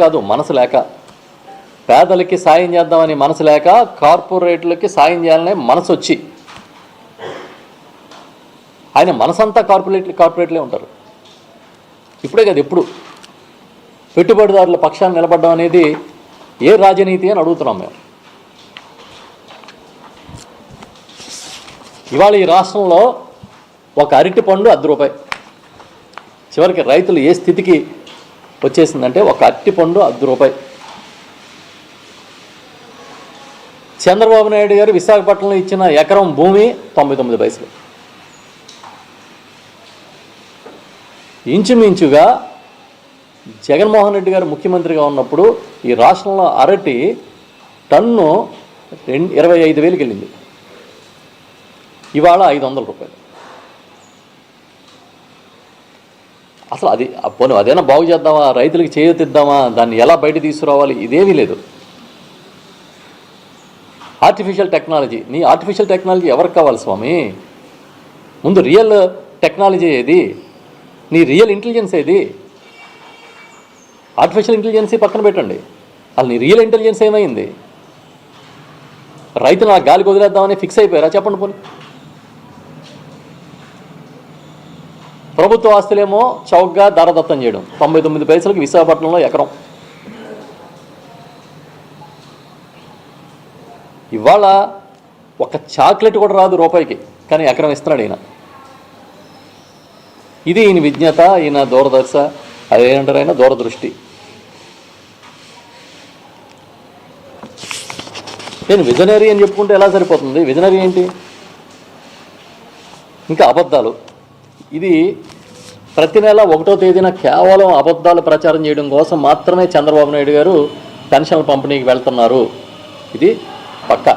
కాదు మనసు లేక. పేదలకి సాయం చేద్దామని మనసు లేక కార్పొరేట్లకి సాయం చేయాలనే మనసు వచ్చి. ఆయన మనసంతా కార్పొరేట్ కార్పొరేట్లే ఉంటారు. ఇప్పుడే కదా ఎప్పుడు. పెట్టుబడిదారుల పక్షాన్ని నిలబడడం అనేది ఏ రాజనీతి అని అడుగుతున్నాం మేము. ఇవాళ ఈ రాష్ట్రంలో ఒక అరటి పండు అర్ధ రూపాయి. చివరికి రైతులు ఏ స్థితికి వచ్చేసిందంటే ఒక అరటిపండు అర్ధ రూపాయి. చంద్రబాబు నాయుడు గారు విశాఖపట్నంలో ఇచ్చిన ఎకరం భూమి తొంభై తొమ్మిది పైసలు. ఇంచుమించుగా జగన్మోహన్ రెడ్డి గారు ముఖ్యమంత్రిగా ఉన్నప్పుడు ఈ రాష్ట్రంలో అరటి టన్ను రెండు ఇరవై ఐదు వేలకు వెళ్ళింది. ఇవాళ ఐదు వందల రూపాయలు. అసలు అది పోను అదేనా బాగు చేద్దామా? రైతులకు చేయతిద్దామా దాన్ని ఎలా బయట తీసుకురావాలి? ఇదేమీ లేదు. ఆర్టిఫిషియల్ టెక్నాలజీ నీ ఆర్టిఫిషియల్ టెక్నాలజీ ఎవరికి కావాలి స్వామి? ముందు రియల్ టెక్నాలజీ ఏది? నీ రియల్ ఇంటెలిజెన్స్ ఏది? ఆర్టిఫిషియల్ ఇంటెలిజెన్సీ పక్కన పెట్టండి. అసలు నీ రియల్ ఇంటెలిజెన్స్ ఏమైంది? రైతులు ఆ గాలికి వదిలేద్దామని ఫిక్స్ అయిపోయారా? చెప్పండి పోనీ. ప్రభుత్వ ఆస్తులేమో చౌకగా దారదత్తం చేయడం. తొంభై తొమ్మిది పైసలకి విశాఖపట్నంలో ఎకరం. ఇవాళ ఒక చాక్లెట్ కూడా రాదు రూపాయికి కానీ ఎకరం ఇస్తున్నాడు ఈయన. ఇది ఈయన విజ్ఞత ఈయన దూరదర్శ అదేంటారు ఆయన? దూరదృష్టి. నేను విజనరీ అని చెప్పుకుంటే ఎలా సరిపోతుంది? విజనరీ ఏంటి? ఇంకా అబద్ధాలు. ఇది ప్రతి నెల ఒకటో తేదీన కేవలం అబద్ధాలు ప్రచారం చేయడం కోసం మాత్రమే చంద్రబాబు నాయుడు గారు పెన్షన్ల పంపిణీకి వెళ్తున్నారు. ఇది పక్క.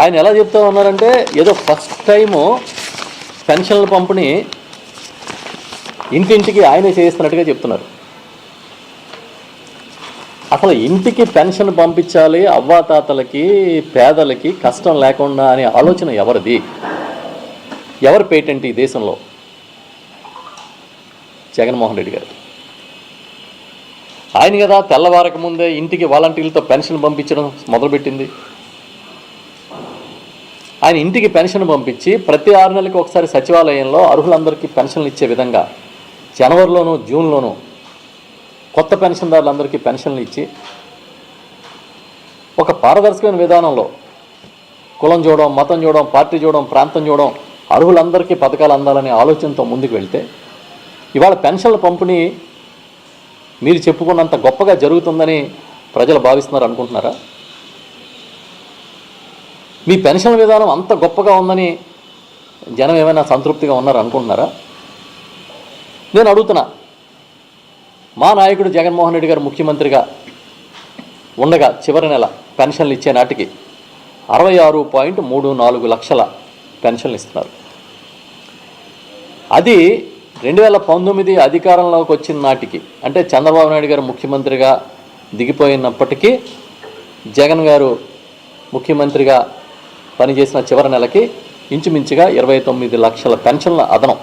ఆయన ఎలా చెప్తా ఉన్నారంటే ఏదో ఫస్ట్ టైము పెన్షన్ల పంపిణీ ఇంటింటికి ఆయనే చేయిస్తున్నట్టుగా చెప్తున్నారు. అసలు ఇంటికి పెన్షన్ పంపించాలి అవ్వాతాతలకి పేదలకి కష్టం లేకుండా అనే ఆలోచన ఎవరిది? ఎవరు పేటెంట్ ఈ దేశంలో? జగన్మోహన్ రెడ్డి గారు. ఆయన కదా తెల్లవారక ముందే ఇంటికి వాలంటీర్లతో పెన్షన్ పంపించడం మొదలుపెట్టింది. ఆయన ఇంటికి పెన్షన్ పంపించి ప్రతి ఆరు నెలలకు ఒకసారి సచివాలయంలో అర్హులందరికీ పెన్షన్లు ఇచ్చే విధంగా జనవరిలోను జూన్లోనూ కొత్త పెన్షన్దారులందరికీ పెన్షన్లు ఇచ్చి ఒక పారదర్శకమైన విధానంలో కులం చూడడం మతం చూడడం పార్టీ చూడడం ప్రాంతం చూడడం అర్హులందరికీ పథకాలు అందాలనే ఆలోచనతో ముందుకు వెళ్తే ఇవాళ పెన్షన్ల పంపిణీ మీరు చెప్పుకున్నంత గొప్పగా జరుగుతుందని ప్రజలు భావిస్తున్నారు అనుకుంటున్నారా? మీ పెన్షన్ విధానం అంత గొప్పగా ఉందని జనం ఏమైనా సంతృప్తిగా ఉన్నారు అనుకుంటున్నారా నేను అడుగుతున్నా మా నాయకుడు జగన్మోహన్ రెడ్డి గారు ముఖ్యమంత్రిగా ఉండగా చివరి నెల పెన్షన్లు ఇచ్చే నాటికి అరవై ఆరు పాయింట్ మూడు నాలుగు లక్షల పెన్షన్లు ఇస్తున్నారు. అది రెండు వేల పంతొమ్మిది అధికారంలోకి వచ్చిన నాటికి అంటే చంద్రబాబు నాయుడు గారు ముఖ్యమంత్రిగా దిగిపోయినప్పటికీ జగన్ గారు ముఖ్యమంత్రిగా పనిచేసిన చివరి నెలకి ఇంచుమించుగా ఇరవై తొమ్మిది లక్షల పెన్షన్ల అదనం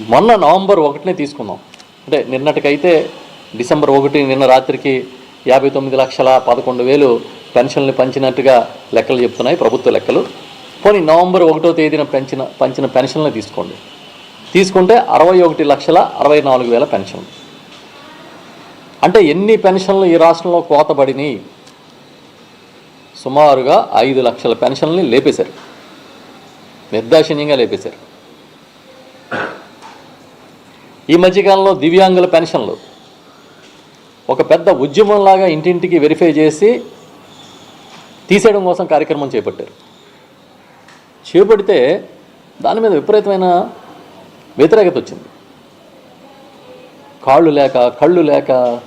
మొన్న నవంబర్ ఒకటినే తీసుకుందాం అంటే నిన్నటికైతే డిసెంబర్ ఒకటి నిన్న రాత్రికి యాభై తొమ్మిది లక్షల పదకొండు వేలు పెన్షన్లు పంచినట్టుగా లెక్కలు చెప్తున్నాయి ప్రభుత్వ లెక్కలు. పోనీ నవంబర్ ఒకటో తేదీన పెంచిన పంచిన పెన్షన్లు తీసుకోండి. తీసుకుంటే అరవై ఒకటి లక్షల అరవై నాలుగు వేల పెన్షన్లు. అంటే ఎన్ని పెన్షన్లు ఈ రాష్ట్రంలో కోతబడినాయి సుమారుగా ఐదు లక్షల పెన్షన్లని లేపేశారు. నిర్దాక్షిణ్యంగా లేపేశారు. ఈ మధ్యకాలంలో దివ్యాంగుల పెన్షన్లు. ఒక పెద్ద ఉద్యమంలాగా ఇంటింటికి వెరిఫై చేసి తీసేయడం కోసం కార్యక్రమం చేపట్టారు. చేపడితే దాని మీద విపరీతమైన వ్యతిరేకత వచ్చింది. కాళ్ళు లేక కళ్ళు లేక